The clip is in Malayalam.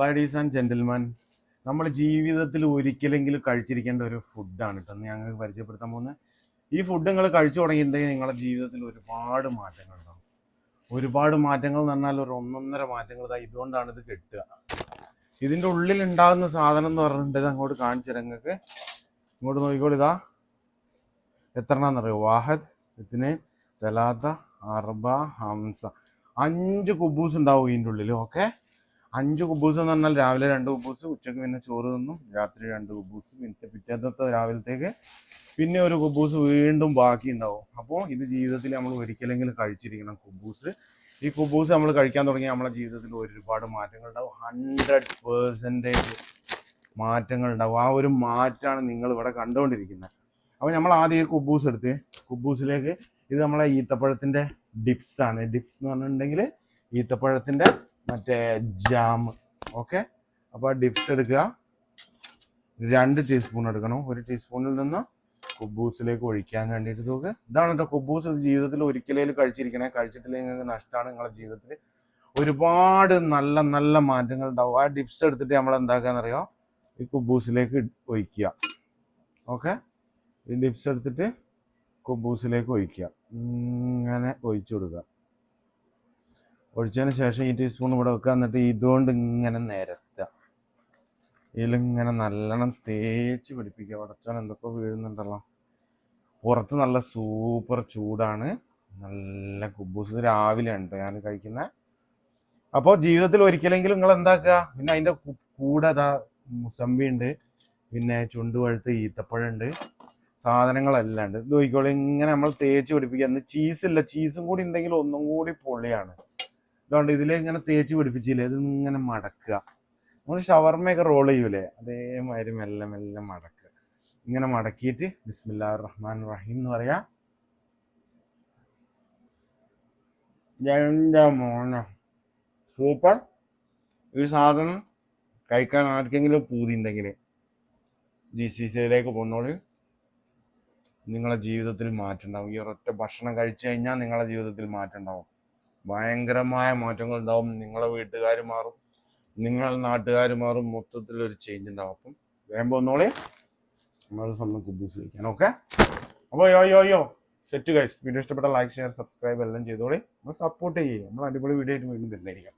ലേഡീസ് ആൻഡ് ജെന്റിൽമാൻ നമ്മൾ ജീവിതത്തിൽ ഒരിക്കലെങ്കിലും കഴിച്ചിരിക്കേണ്ട ഒരു ഫുഡാണ് കേട്ടോ. ഞങ്ങൾക്ക് പരിചയപ്പെടുത്താൻ പോകുന്നത്. ഈ ഫുഡ് നിങ്ങൾ കഴിച്ചു തുടങ്ങിയിട്ടുണ്ടെങ്കിൽ നിങ്ങളുടെ ജീവിതത്തിൽ ഒരുപാട് മാറ്റങ്ങൾ ഉണ്ടാവും. ഒരുപാട് മാറ്റങ്ങൾ എന്ന് പറഞ്ഞാൽ ഒരു ഒന്നൊന്നര മാറ്റങ്ങൾ ഇതാ ഇതുകൊണ്ടാണ് ഇത് കെട്ടുക. ഇതിന്റെ ഉള്ളിൽ ഉണ്ടാകുന്ന സാധനം എന്ന് പറഞ്ഞിട്ടുണ്ടെങ്കിൽ അങ്ങോട്ട് കാണിച്ചു നിങ്ങൾക്ക്. ഇങ്ങോട്ട് നോക്കിക്കോളൂ ഇതാ. എത്ര എണ്ണാന്നറിയോ വാഹദ് ഇതിന് സലാത്ത അർബ ഹംസ. അഞ്ച് കുബൂസ് ഉണ്ടാവും ഇതിന്റെ ഉള്ളിൽ ഓക്കെ? അഞ്ച് കുബൂസ് എന്ന് പറഞ്ഞാൽ രാവിലെ രണ്ട് കുബൂസ് ഉച്ചയ്ക്ക് പിന്നെ ചോറ് തിന്നും രാത്രി രണ്ട് കുബൂസ് പിന്നെ പിറ്റേന്നത്തെ രാവിലത്തേക്ക് പിന്നെ ഒരു കുബൂസ് വീണ്ടും ബാക്കി ഉണ്ടാവും. അപ്പോൾ ഇത് ജീവിതത്തിൽ നമ്മൾ ഒരിക്കലെങ്കിലും കഴിച്ചിരിക്കണം കുബൂസ്. ഈ കുബൂസ് നമ്മൾ കഴിക്കാൻ തുടങ്ങിയാൽ നമ്മുടെ ജീവിതത്തിൽ ഒരുപാട് മാറ്റങ്ങൾ ഉണ്ടാവും. ഹൺഡ്രഡ് പേഴ്സന്റേജ് മാറ്റങ്ങൾ ഉണ്ടാവും. ആ ഒരു മാറ്റമാണ് നിങ്ങൾ ഇവിടെ കണ്ടുകൊണ്ടിരിക്കുന്നത്. അപ്പോൾ നമ്മൾ ആദ്യം ഈ കുബൂസ് എടുത്ത് കുബൂസിലേക്ക് ഇത് നമ്മളെ ഈത്തപ്പഴത്തിന്റെ ഡിപ്സ് ആണ്. ഡിപ്സ് എന്ന് പറഞ്ഞിട്ടുണ്ടെങ്കിൽ ഈത്തപ്പഴത്തിന്റെ മറ്റേ ജാം ഓക്കെ? അപ്പോൾ ഡിപ്സ് എടുക്കുക. രണ്ട് ടീസ്പൂൺ എടുക്കണം. ഒരു ടീസ്പൂണിൽ നിന്ന് കുബൂസിലേക്ക് ഒഴിക്കാൻ വേണ്ടിയിട്ട് നോക്ക്. ഇതാണ് കേട്ടോ കുബൂസ് ജീവിതത്തിൽ ഒരിക്കലേലും കഴിച്ചിരിക്കണേ. കഴിച്ചിട്ടില്ലെങ്കിൽ നിങ്ങൾക്ക് നഷ്ടമാണ് നിങ്ങളുടെ ജീവിതത്തിൽ. ഒരുപാട് നല്ല നല്ല മാറ്റങ്ങൾ ഉണ്ടാവും. ആ ഡിപ്സ് എടുത്തിട്ട് നമ്മൾ എന്താക്കാന്ന് എന്താക്കാന്നറിയോ? ഈ കുബൂസിലേക്ക് ഒഴിക്കുക. ഓക്കെ? ഈ ഡിപ്സ് എടുത്തിട്ട് കുബൂസിലേക്ക് ഒഴിക്കുക. ഇങ്ങനെ ഒഴിച്ചു കൊടുക്കുക. ഒഴിച്ചതിന് ശേഷം ഈ ടീസ്പൂൺ ഇവിടെ വെക്കുക. എന്നിട്ട് ഇതുകൊണ്ട് ഇങ്ങനെ നിരത്തുക. ഇതിലിങ്ങനെ നല്ലോണം തേച്ച് പിടിപ്പിക്കുക. വടച്ചാൻ എന്തൊക്കെ വീഴുന്നുണ്ടല്ലോ. പുറത്ത് നല്ല സൂപ്പർ ചൂടാണ്. നല്ല കുബൂസ്. രാവിലെ ഉണ്ട്. ഞാൻ കഴിക്കുന്ന. അപ്പോൾ ജീവിതത്തിൽ ഒരിക്കലെങ്കിലും നിങ്ങൾ എന്താക്കുക? പിന്നെ അതിന്റെ കൂടെ അതാ മുസമ്പി ഉണ്ട്. പിന്നെ ചുണ്ടുപഴുത്ത് ഈത്തപ്പഴമുണ്ട് സാധനങ്ങളെല്ലാം ഉണ്ട്. ഇത് നോക്കിക്കോളൂ. ഇങ്ങനെ നമ്മൾ തേച്ച് പിടിപ്പിക്കുക. എന്ന് ചീസില്ല ചീസും കൂടി ഉണ്ടെങ്കിൽ ഒന്നും കൂടി പൊളിയാണ് ഇതുകൊണ്ട് ഇതിൽ ഇങ്ങനെ തേച്ച് പിടിപ്പിച്ചില്ലേ? ഇത് ഇങ്ങനെ മടക്കുക. നമ്മൾ ഷവർമയൊക്കെ റോൾ ചെയ്യൂലേ? അതേമാതിരി മെല്ലെ മെല്ലെ മടക്കുക. ഇങ്ങനെ മടക്കിയിട്ട് ബിസ്മില്ലാ റഹ്മാൻ റഹീം എന്ന് പറയാ. എന്റെ മോന സൂപ്പർ ഈ സാധനം കഴിക്കാൻ ആർക്കെങ്കിലും പൂതി ഉണ്ടെങ്കിൽ ജി സി സിയിലേക്ക് പോകുന്നോളി നിങ്ങളുടെ ജീവിതത്തിൽ മാറ്റം ഉണ്ടാവും. ഈ ഒരൊറ്റ ഭക്ഷണം കഴിച്ചു കഴിഞ്ഞാൽ നിങ്ങളുടെ ജീവിതത്തിൽ മാറ്റം ഉണ്ടാവും. ഭയങ്കരമായ മാറ്റങ്ങൾ ഉണ്ടാവും. നിങ്ങളെ വീട്ടുകാർ മാറും. നിങ്ങൾ നാട്ടുകാർ മാറും. മൊത്തത്തിൽ ഒരു ചേഞ്ച് ഉണ്ടാവും. അപ്പം വേഗം പോന്നോളി. നമ്മൾ സ്വന്തം കുബൂസ് കഴിക്കാൻ. ഓക്കെ അപ്പോൾ yo yo yo. Set guys video ഇഷ്ടപ്പെട്ട ലൈക്ക് ഷെയർ സബ്സ്ക്രൈബ് എല്ലാം ചെയ്തോളി. നമ്മൾ സപ്പോർട്ട് ചെയ്യുക നമ്മൾ അടിപൊളി വീഡിയോ ആയിട്ട് വീണ്ടും വരുന്നതായിരിക്കും.